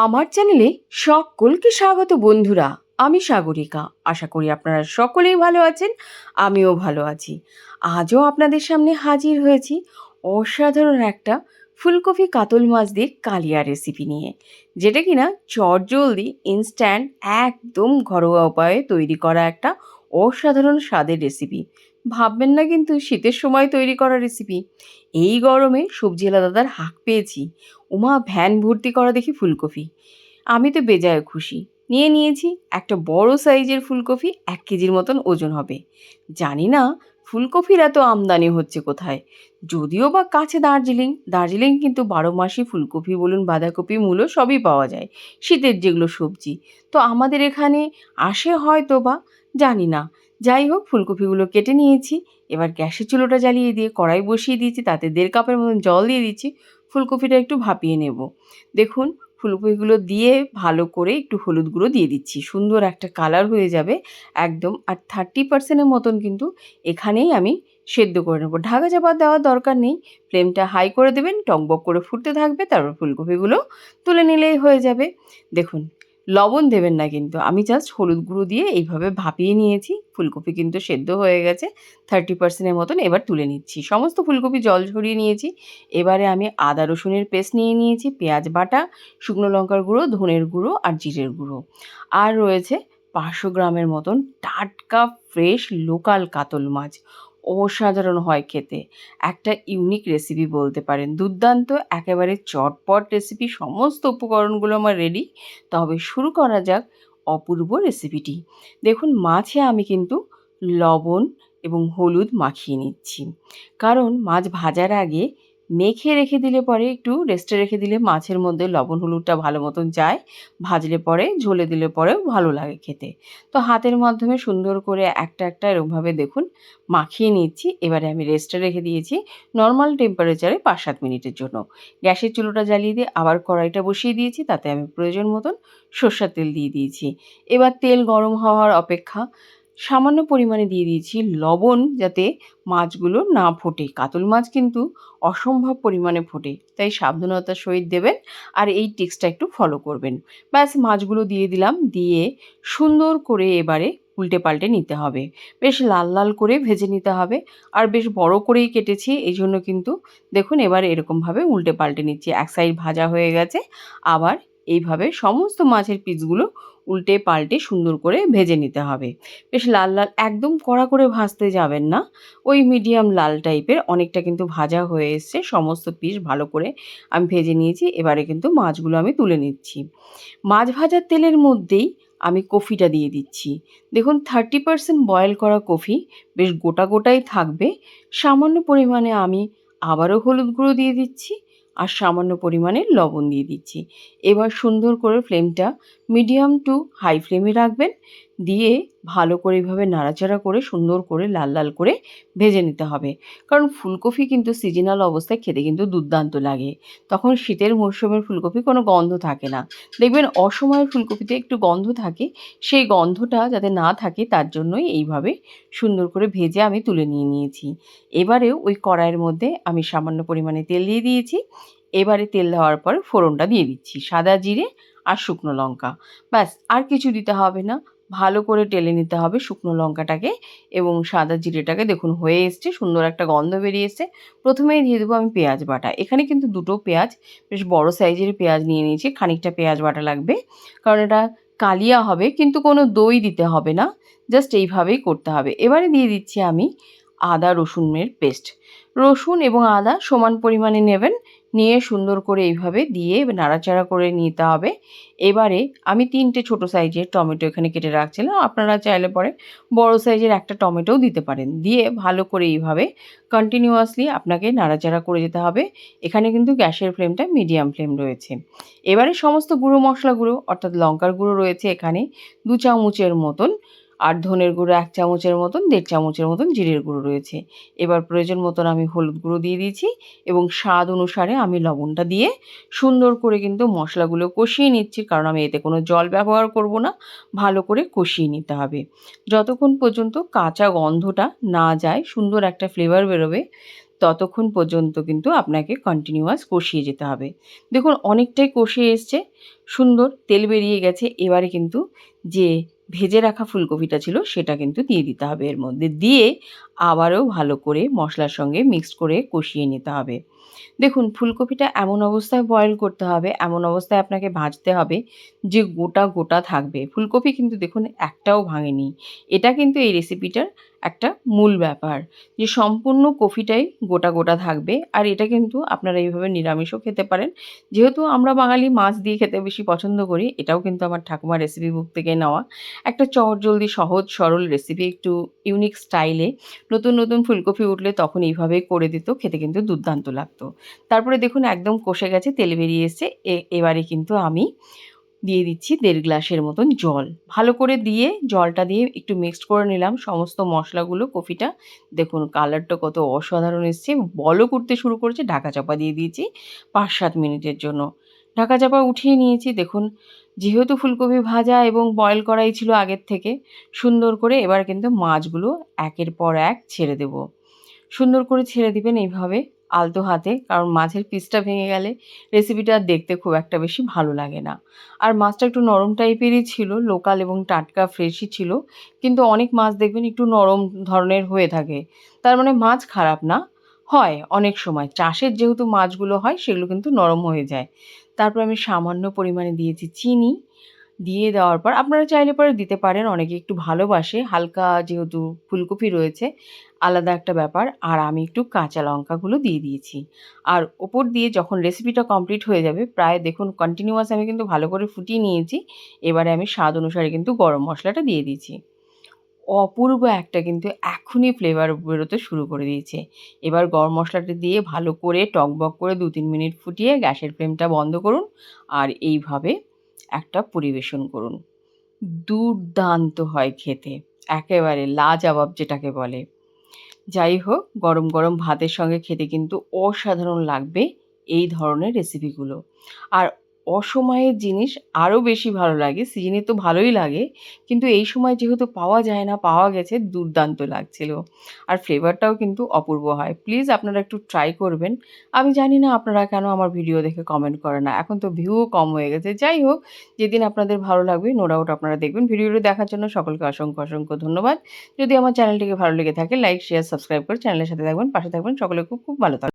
আমার চ্যানেলে সকলকে স্বাগত বন্ধুরা, আমি সাগরিকা। আশা করি আপনারা সকলেই ভালো আছেন, আমিও ভালো আছি। আজও আপনাদের সামনে হাজির হয়েছি অসাধারণ একটা ফুলকপি কাতল মাছ দিয়ে কালিয়া রেসিপি নিয়ে, যেটা কিনা চটজলদি ইনস্ট্যান্ট একদম ঘরোয়া উপায়ে তৈরি করা একটা অসাধারণ স্বাদের রেসিপি ভাববেন না কিন্তু শীতের সময় তৈরি করা রেসিপি এই গরমে সবজিওয়ালা দাদার হাঁক পেয়েছি। উমা ভ্যান ভর্তি করা দেখি ফুলকপি। আমি তো বেজায় খুশি। নিয়ে নিয়েছি একটা বড় সাইজের ফুলকপি এক কেজির মতন ওজন হবে। জানি না ফুলকপির এত আমদানি হচ্ছে কোথায়। যদিও বা কাছে দার্জিলিং। দার্জিলিং কিন্তু বারো মাসই ফুলকপি বলুন, বাঁধাকপি, মূলো সবই পাওয়া যায়। শীতের যেগুলো সবজি। তো আমাদের এখানে আসে হয়তো বা জানি না। যাই হোক, ফুলকপিগুলো কেটে নিয়েছি। এবার গ্যাসের চুলোটা জ্বালিয়ে দিয়ে কড়াই বসিয়ে দিয়েছি, তাতে দেড় কাপের মতন জল দিয়ে দিচ্ছি। ফুলকপিটা একটু ভাপিয়ে নেব। দেখুন, ফুলকপিগুলো দিয়ে ভালো করে একটু হলুদ গুঁড়ো দিয়ে দিচ্ছি। সুন্দর একটা কালার হয়ে যাবে একদম, আর থার্টি পার্সেন্টের মতন কিন্তু এখানেই আমি সেদ্ধ করে নেব। ঢাকা চাপা দেওয়ার দরকার নেই, ফ্লেমটা হাই করে দেবেন, টকবক করে ফুটতে থাকবে, তারপর ফুলকপিগুলো তুলে নিলেই হয়ে যাবে। দেখুন লবণ দেবেন না কিন্তু। আমি জাস্ট হলুদ গুঁড়ো দিয়ে এইভাবে ভাপিয়ে নিয়েছি। ফুলকপি কিন্তু সেদ্ধ হয়ে গেছে। থার্টি পার্সেন্টের মতন এবার তুলে নিচ্ছি। সমস্ত ফুলকপি জল ঝরিয়ে নিয়েছি। এবারে আমি আদা রসুনের পেস্ট নিয়ে নিয়েছি, পেঁয়াজ বাটা, শুকনো লঙ্কার গুঁড়ো, ধনের গুঁড়ো আর জিরের গুঁড়ো। আর রয়েছে পাঁচশো গ্রামের মতন টাটকা ফ্রেশ লোকাল কাতল মাছ। অসাধারণ হয় খেতে। একটা ইউনিক রেসিপি বলতে পারেন। দুর্দান্ত, একেবারে চটপট রেসিপি সমস্ত উপকরণগুলো আমার রেডি তবে শুরু করা যাক অপূর্ব রেসিপিটি দেখুন, মাছে আমি কিন্তু লবণ এবং হলুদ মাখিয়ে নিচ্ছি। কারণ মাছ ভাজার আগে মেখে রেখে দিলে পরে একটু রেস্টে রেখে দিলে মাছের মধ্যে লবণ হলুদটা ভালো মতন যায়, ভাজলে পরে, ঝোলে দিলে পরেও ভালো লাগে খেতে। তো হাতের মাধ্যমে সুন্দর করে একটা একটা এরকমভাবে দেখুন, মাখিয়ে নিচ্ছি। এবারে আমি রেস্টে রেখে দিয়েছি নর্মাল টেম্পারেচারে পাঁচ সাত মিনিটের জন্য। গ্যাসের চুলোটা জ্বালিয়ে দিয়ে আবার কড়াইটা বসিয়ে দিয়েছি, তাতে আমি প্রয়োজন মতন সর্ষার তেল দিয়ে দিয়েছি। এবার তেল গরম হওয়ার অপেক্ষা সামান্য পরিমাণে দিয়ে দিয়েছি লবণ যাতে মাছগুলো না ফোটে। কাতল মাছ কিন্তু অসম্ভব পরিমাণে ফোটে, তাই সাবধানতার সহিত দেবেন আর এই টিক্সটা একটু ফলো করবেন। ব্যাস, মাছগুলো দিয়ে দিলাম, দিয়ে সুন্দর করে এবারে উল্টে পাল্টে নিতে হবে। বেশ লাল লাল করে ভেজে নিতে হবে আর বেশ বড় করেই কেটেছি এই জন্য কিন্তু দেখুন এবার এরকমভাবে উল্টে পাল্টে নিচ্ছি। এক সাইড ভাজা হয়ে গেছে, আবার এইভাবে সমস্ত মাছের পিসগুলো উল্টে পাল্টে সুন্দর করে ভেজে নিতে হবে। বেশ লাল লাল, একদম কড়া করে ভাজতে যাবেন না। ওই মিডিয়াম লাল টাইপের অনেকটা কিন্তু ভাজা হয়ে এসছে। সমস্ত পিস ভালো করে আমি ভেজে নিয়েছি। এবারে কিন্তু মাছগুলো আমি তুলে নিচ্ছি। মাছ ভাজার তেলের মধ্যেই আমি কফিটা দিয়ে দিচ্ছি। দেখুন থার্টি পারসেন্ট বয়েল করা কফি বেশ গোটা গোটাই থাকবে। সামান্য পরিমাণে আমি আবারও হলুদ গুঁড়ো দিয়ে দিচ্ছি। আর সামান্য পরিমাণে লবণ দিয়ে দিচ্ছি। এবার সুন্দর করে ফ্লেমটা মিডিয়াম টু হাই ফ্লেমে রাখবেন। দিয়ে ভালো করে এইভাবে নাড়াচাড়া করে সুন্দর করে লাল লাল করে ভেজে নিতে হবে। কারণ ফুলকপি কিন্তু সিজনাল অবস্থায় খেতে কিন্তু দুর্দান্ত লাগে। তখন শীতের মরশুমের ফুলকপি কোনো গন্ধ থাকে না। দেখবেন অসময়ের ফুলকপিতে একটু গন্ধ থাকে, সেই গন্ধটা যাতে না থাকে তার জন্যই এইভাবে সুন্দর করে ভেজে আমি তুলে নিয়ে নিয়েছি। এবারেও ওই কড়াইয়ের মধ্যে আমি সামান্য পরিমাণে তেল দিয়ে দিয়েছি। এবারে তেল দেওয়ার পর ফোড়নটা দিয়ে দিচ্ছি, সাদা জিরে আর শুকনো লঙ্কা। ব্যাস, আর কিছু দিতে হবে না। ভালো করে টেলে নিতে হবে শুকনো লঙ্কাটাকে এবং সাদা জিরেটাকে। দেখুন, হয়ে এসছে, সুন্দর একটা গন্ধ বেরিয়ে এসছে। প্রথমেই দিয়ে দেবো আমি পেঁয়াজ বাটা। এখানে কিন্তু দুটো পেঁয়াজ, বেশ বড় সাইজের পেঁয়াজ নিয়ে নিয়েছি, খানিকটা পেঁয়াজ বাটা লাগবে। কারণ এটা কালিয়া হবে, কিন্তু কোনো দই দিতে হবে না, জাস্ট এইভাবেই করতে হবে। এবারে দিয়ে দিচ্ছি আমি আদা রসুনের পেস্ট। রসুন এবং আদা সমান পরিমাণে নেবেন নিয়ে সুন্দর করে এইভাবে দিয়ে নাড়াচাড়া করে নিতে হবে। এবারে আমি তিনটে ছোট সাইজের টমেটো এখানে কেটে রাখছিলাম। আপনারা চাইলে পরে বড় সাইজের একটা টমেটোও দিতে পারেন। দিয়ে ভালো করে এইভাবে কন্টিনিউয়াসলি আপনাকে নাড়াচাড়া করে যেতে হবে। এখানে কিন্তু গ্যাসের ফ্লেমটা মিডিয়াম ফ্লেম রয়েছে। এবারে সমস্ত গুঁড়ো মশলাগুলো, অর্থাৎ লঙ্কার গুঁড়ো রয়েছে এখানে, দু চামচের মতন। আর ধনের গুঁড়ো এক চামচের মতন, দেড় চামচের মতন জিরের গুঁড়ো রয়েছে। এবার প্রয়োজন মতন আমি হলুদ গুঁড়ো দিয়ে দিয়েছি এবং স্বাদ অনুসারে আমি লবণটা দিয়ে সুন্দর করে কিন্তু মশলাগুলো কষিয়ে নিচ্ছি, কারণ আমি এতে কোনো জল ব্যবহার করব না। ভালো করে কষিয়ে নিতে হবে। যতক্ষণ পর্যন্ত কাঁচা গন্ধটা না যায়, সুন্দর একটা ফ্লেভার বেরোবে, ততক্ষণ পর্যন্ত কিন্তু আপনাকে কন্টিনিউয়াস কষিয়ে যেতে হবে। দেখুন, অনেকটাই কষিয়ে এসছে, সুন্দর তেল বেরিয়ে গেছে। এবারে কিন্তু যে ভেজে রাখা ফুলকপিটা ছিল, সেটা কিন্তু দিয়ে দিতে হবে এর মধ্যে। দিয়ে আবারও ভালো করে মশলার সঙ্গে মিক্সড করে কষিয়ে নিতে হবে। দেখুন, ফুলকপিটা এমন অবস্থায় বয়েল করতে হবে, এমন অবস্থায় আপনাকে ভাজতে হবে যে গোটা গোটা থাকবে। ফুলকপি কিন্তু দেখুন, একটাও ভাঙেনি। এটা কিন্তু এই রেসিপিটার একটা মূল ব্যাপার যে সম্পূর্ণ কফিটাই গোটা গোটা থাকবে। আর এটা কিন্তু আপনারা এইভাবে নিরামিষও খেতে পারেন। যেহেতু আমরা বাঙালি, মাছ দিয়ে খেতে বেশি পছন্দ করি, এটাও কিন্তু আমার ঠাকুমার রেসিপি বুক থেকে নেওয়া। একটা চটজলদি সহজ, সরল রেসিপি একটু ইউনিক স্টাইলে নতুন নতুন ফুলকপি উঠলে তখন এইভাবেই করে দিত, খেতে কিন্তু দুর্দান্ত লাগতো। তারপরে দেখুন একদম কষে গেছে, তেল বেরিয়ে এসছে। এবারে কিন্তু আমি দিয়ে দিচ্ছি দেড় গ্লাসের মতন জল। ভালো করে দিয়ে জলটা দিয়ে একটু মিক্সড করে নিলাম সমস্ত মশলাগুলো, কফিটা। দেখুন কালারটা কত অসাধারণ এসছে। বলও করতে শুরু করেছে, ঢাকা চাপা দিয়ে দিয়েছি পাঁচ সাত মিনিটের জন্য। ঢাকা চাপা উঠিয়ে নিয়েছি, দেখুন যেহেতু ফুলকপি ভাজা এবং বয়েল করাই ছিল আগের থেকে, সুন্দর করে এবার কিন্তু মাছগুলো একের পর এক ছেড়ে দেব। সুন্দর করে ছেড়ে দিবেন এইভাবে। আলতো হাতে, কারণ মাছের পিসটা ভেঙে গেলে রেসিপিটা দেখতে খুব একটা বেশি ভালো লাগে না। আর মাছটা একটু নরম টাইপেরই ছিল লোকাল এবং টাটকা ফ্রেশই ছিল, কিন্তু অনেক মাছ দেখবেন একটু নরম ধরনের হয়ে থাকে। তার মানে মাছ খারাপ না, হয় অনেক সময়। চাষের যেহেতু মাছগুলো হয়, সেগুলো কিন্তু নরম হয়ে যায়। তারপর আমি সামান্য পরিমাণে দিয়েছি চিনি দিয়ে দেওয়ার পর আপনারা চাইলে পরে দিতে পারেন, অনেকে একটু ভালোবাসে। হালকা যেহেতু ফুলকপি রয়েছে, আলাদা একটা ব্যাপার। আর আমি একটু কাঁচা লঙ্কাগুলো দিয়ে দিয়েছি। আর ওপর দিয়ে যখন রেসিপিটা কমপ্লিট হয়ে যাবে, প্রায় দেখুন কন্টিনিউয়াস আমি কিন্তু ভালো করে ফুটিয়ে নিয়েছি। এবারে আমি স্বাদ অনুসারে কিন্তু গরম মশলাটা দিয়ে দিয়েছি। অপূর্ব একটা কিন্তু এখনই ফ্লেভার বেরোতে শুরু করে দিয়েছে। এবার গরম মশলাটা দিয়ে ভালো করে টকবক করে দু তিন মিনিট ফুটিয়ে গ্যাসের ফ্লেমটা বন্ধ করুন। আর এইভাবে একটা পরিবেশন করুন। দুর্দান্ত হয় খেতে, একেবারে লাজবাব যেটাকে বলে। যাই হোক, গরম গরম ভাতের সঙ্গে খেতে কিন্তু অসাধারণ লাগবে এই ধরনের রেসিপিগুলো আর অসময়ের জিনিস আরও বেশি ভালো লাগে, সিজনে তো ভালোই লাগে, কিন্তু এই সময় যেহেতু পাওয়া যায় না, পাওয়া গেছে, দুর্দান্ত লাগছিল। আর ফ্লেভারটাও কিন্তু অপূর্ব হয়। প্লিজ আপনারা একটু ট্রাই করবেন। আমি জানি না আপনারা কেন আমার ভিডিও দেখে কমেন্ট করে না। এখন তো ভিউও কম হয়ে গেছে। যাই হোক, যেদিন আপনাদের ভালো লাগবে নো ডাউট আপনারা দেখবেন। ভিডিওটি দেখার জন্য সকলকে অসংখ্য অসংখ্য ধন্যবাদ। যদি আমার চ্যানেলটিকে ভালো লেগে থাকে লাইক শেয়ার সাবস্ক্রাইব করে চ্যানেলের সাথে থাকবেন, পাশে থাকবেন। সকলে খুব খুব ভালো থাকবেন।